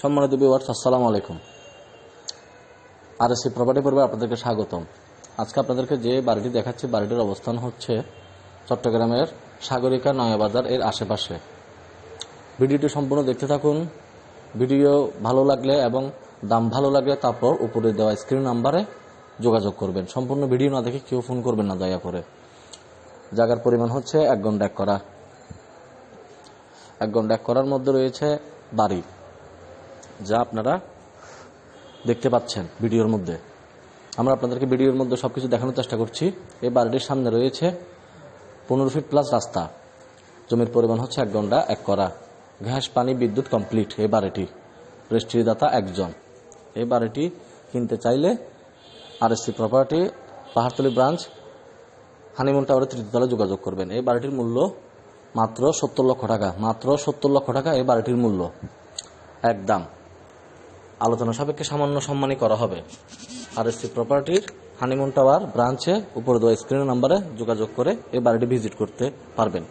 সম্মানিত বিওয়ার্স আসসালামু আলাইকুম। আর এসি প্রপার্টি পর্বে আপনাদেরকে স্বাগতম। আজকে আপনাদেরকে যে বাড়িটি দেখাচ্ছি, বাড়িটির অবস্থান হচ্ছে চট্টগ্রামের সাগরিকা নয়াবাজার এর আশেপাশে। ভিডিওটি সম্পূর্ণ দেখতে থাকুন। ভিডিও ভালো লাগলে এবং দাম ভালো লাগলে তারপর উপরে দেওয়া স্ক্রিন নাম্বারে যোগাযোগ করবেন। সম্পূর্ণ ভিডিও না দেখে কেউ ফোন করবেন না, দয়া করে। জায়গার পরিমাণ হচ্ছে এক ঘণ্টা এক করা। এক ঘণ্টা এক করার মধ্যে রয়েছে বাড়ি। যা আপনারা দেখতে পাচ্ছেন ভিডিওর মধ্যে। আমরা আপনাদেরকে ভিডিওর মধ্যে সবকিছু দেখানোর চেষ্টা করছি। এই বাড়িটির সামনে রয়েছে পনেরো ফিট প্লাস রাস্তা। জমির পরিমাণ হচ্ছে এক ঘণ্টা এক করা। ঘাস, পানি, বিদ্যুৎ কমপ্লিট এই বাড়িটি। রেজিস্ট্রিদাতা একজন। এই বাড়িটি কিনতে চাইলে R SC property Pahartali branch Honeymoon টাওয়ারের তৃতীয়তলা যোগাযোগ করবেন। এই বাড়িটির মূল্য মাত্র সত্তর লক্ষ টাকা। মাত্র সত্তর লক্ষ টাকা এই বাড়িটির মূল্য। একদম। আলোচনা সাপেক্ষে সামান্য সম্মানই করা হবে। আর এসসি প্রপার্টির হানিমুন টাওয়ার ব্রাঞ্চে উপরে দেওয়া স্ক্রিনের নাম্বারে যোগাযোগ করে এই বাড়িটি ভিজিট করতে পারবেন।